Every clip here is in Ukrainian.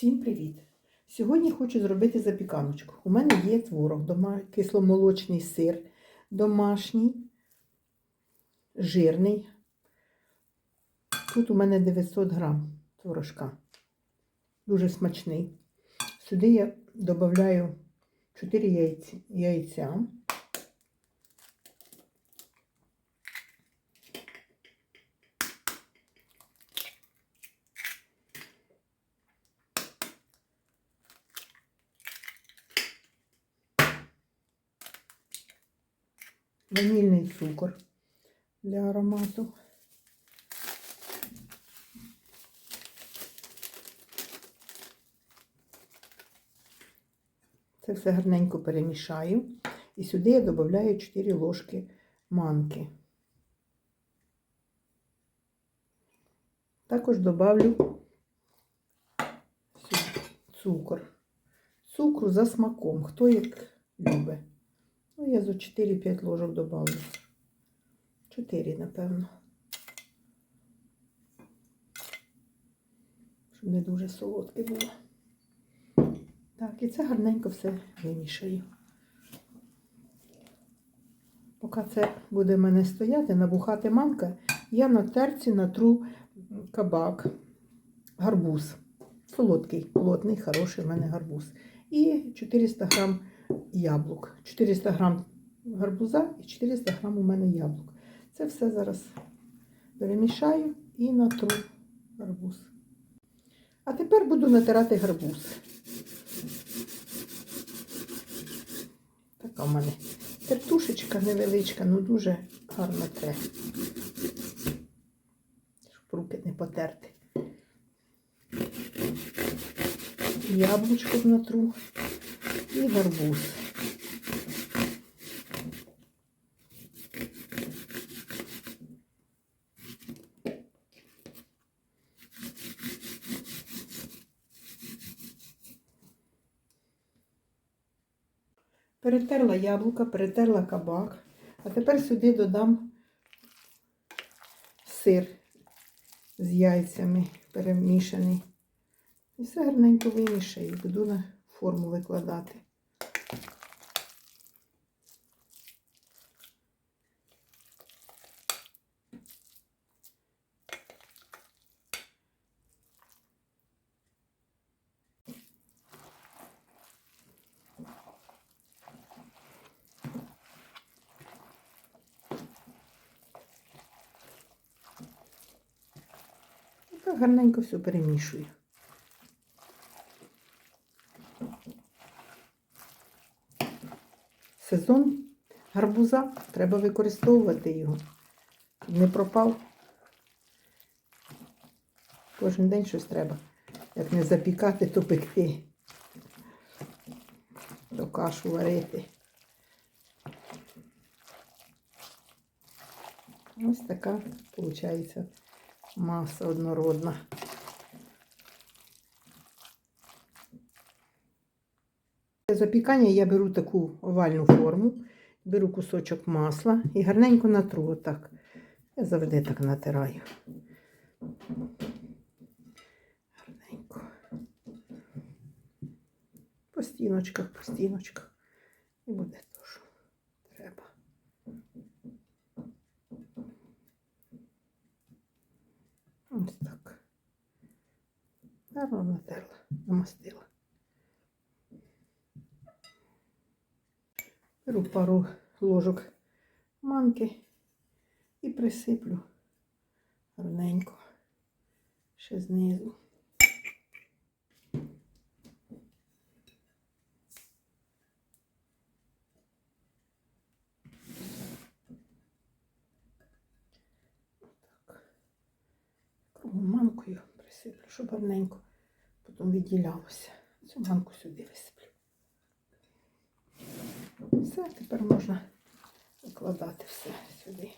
Всім привіт! Сьогодні хочу зробити запіканочку. У мене є творог, кисломолочний сир, домашній, жирний. Тут у мене 900 грам творожка. Дуже смачний. Сюди я додаю 4 яйця. Ванільний цукор для аромату. Це все гарненько перемішаю. І сюди я додаю 4 ложки манки. Також додавлю цукор. Цукру за смаком, хто як любить. Ну, я за 4-5 ложок добавлю. 4, напевно. Щоб не дуже солодке було. Так, і це гарненько все вимішаю. Поки це буде в мене стояти, набухати манка, я на терці натру кабак, гарбуз. Солодкий, плотний, хороший в мене гарбуз. І 400 грам яблук. 400 грам гарбуза і 400 грам у мене яблук. Це все зараз перемішаю і натру гарбуз. А тепер буду натирати гарбуз. Така в мене тертушечка невеличка, ну дуже гарно тре. Щоб руки не потерти. Яблучко натру і гарбуз. Перетерла яблука, перетерла кабак, а тепер сюди додам сир з яйцями перемішаний. І все гарненько вимішаю, буду на форму викладати. Гарненько все перемішую. Сезон гарбуза, треба використовувати його. Не пропав. Кожен день щось треба. Як не запікати, то пекти, то кашу варити. Ось така, виходить, маса однородна. Для запікання я беру таку овальну форму, беру кусочок масла і гарненько натру отак. Я завжди так натираю. Гарненько. По стіночках, по стіночках. І буде то, що треба. Ось так. Гарно натерла, намастила. Беру пару ложок манки і присиплю гарненько ще знизу. Манкою присиплю, щоб гарненько потім відділялося. Цю манку сюди висиплю. Все, тепер можна викладати все сюди.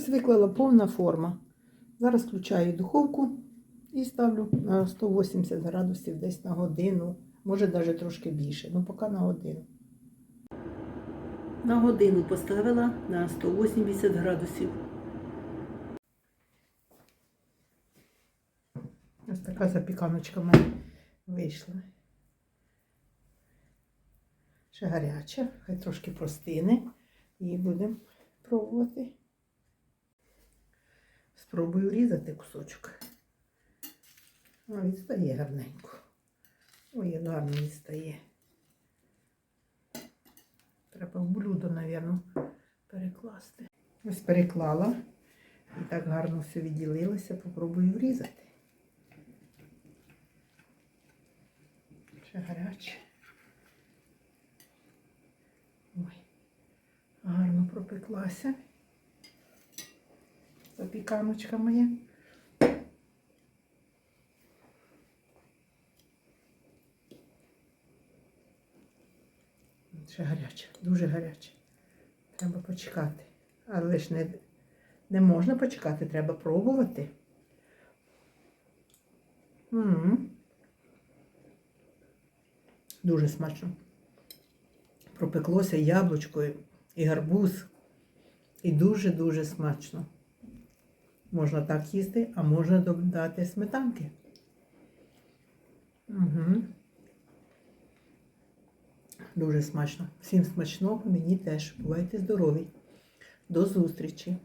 Ось виклала повна форма. Зараз включаю духовку і ставлю на 180 градусів десь на годину, може навіть трошки більше, ну поки на годину. На годину поставила на 180 градусів. Ось така запіканочка в мене вийшла. Ще гаряча, хай трошки простине. І будемо пробувати. Спробую різати кусочок. А, відстає гарненько. Ой, як гарно відстає. Треба в блюдо, мабуть, перекласти. Ось переклала. І так гарно все відділилося. Попробую врізати. Ще гаряче. Ой, гарно пропеклася. Запіканочка моя. Ще гаряче, дуже гаряче. Треба почекати. Але ж не, не можна почекати, треба пробувати. м Дуже смачно. Пропеклося яблучко і гарбуз. І дуже-дуже смачно. Можна так їсти, а можна додати сметанки. Угу. Дуже смачно. Всім смачного, мені теж. Бувайте здорові. До зустрічі!